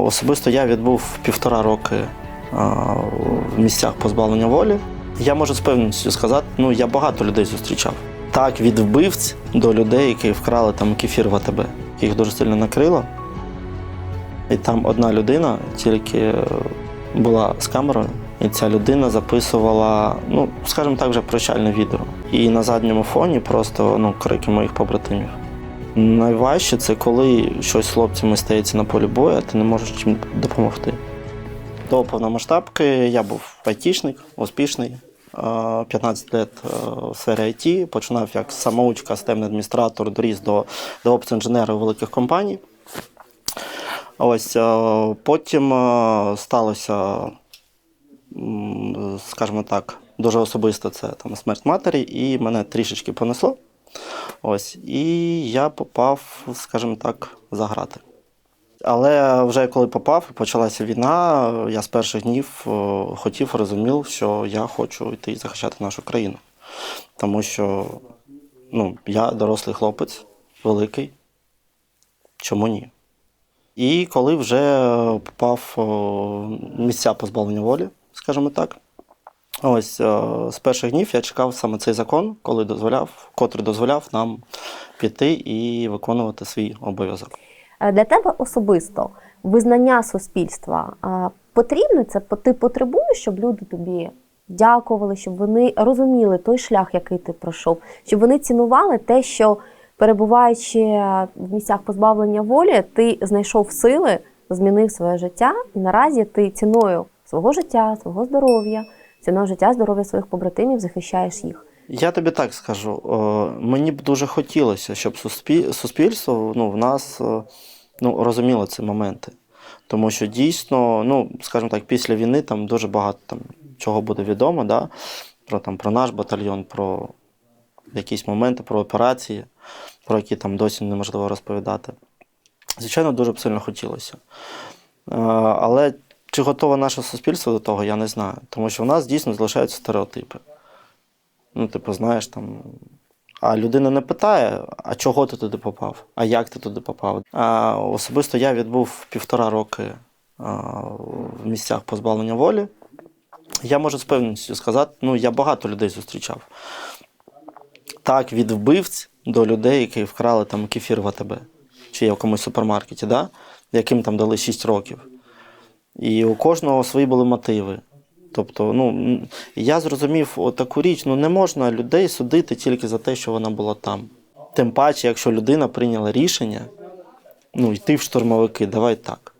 Особисто я відбув півтора роки в місцях позбавлення волі. Я можу з певністю сказати, ну я багато людей зустрічав. Так, від вбивць до людей, які вкрали там кефір в АТБ. Їх дуже сильно накрило. І там одна людина тільки е, була з камерою, і ця людина записувала, ну, скажімо так, вже прощальне відео. І на задньому фоні просто ну, крики моїх побратимів. Найважче це коли щось з хлопцями стається на полі бою, а ти не можеш чим допомогти. До повномасштабки я був айтішник, успішний. Е, 15 років в сфері IT. Починав як самоучка, системний адміністратор, доріс до, до опц-інженера великих компаній. Ось потім сталося, скажімо так, дуже особисто це там смерть матері, і мене трішечки понесло. Ось, і я попав, скажімо так, за грати. Але вже коли попав і почалася війна, я з перших днів е, хотів, розумів, що я хочу йти і захищати нашу країну. Тому що ну, я дорослий хлопець, великий. Чому ні? І коли вже попав в місця позбавлення волі, скажімо так, ось е, з перших днів я чекав саме цей закон, коли дозволяв, котрий дозволяв нам піти і виконувати свій обов'язок. Е, Для тебе особисто визнання суспільства потрібно це? Ти потребуєш, щоб люди тобі дякували, щоб вони розуміли той шлях, який ти пройшов, щоб вони цінували те, що перебуваючи в місцях позбавлення волі, ти знайшов сили, змінив своє життя, і наразі ти ціною свого життя, свого здоров'я, ціною життя, здоров'я своїх побратимів захищаєш їх. Я тобі так скажу. е, Мені б дуже хотілося, щоб суспільство ну, в нас е, ну, розуміло ці моменти. Тому що дійсно, ну, скажімо так, після війни там дуже багато там, чого буде відомо, да? про, там, про наш батальйон, про якісь моменти, про операції, про які там досі неможливо розповідати. Звичайно, дуже б сильно хотілося. Е, Але чи готове наше суспільство до того, я не знаю. Тому що в нас дійсно залишаються стереотипи. Ну, типу, знаєш, там. А людина не питає, а чого ти туди попав, а як ти туди попав. А особисто я відбув півтора роки а, в місцях позбавлення волі. Я можу з певністю сказати, ну, я багато людей зустрічав. Так, від вбивць до людей, які вкрали там кефір в АТБ, чи в якомусь супермаркеті, да? яким там дали 6 років. І у кожного свої були мотиви. Тобто, ну, я зрозумів таку річ: ну не можна людей судити тільки за те, що вона була там. Тим паче, якщо людина прийняла рішення, ну, йти в штурмовики, давай так.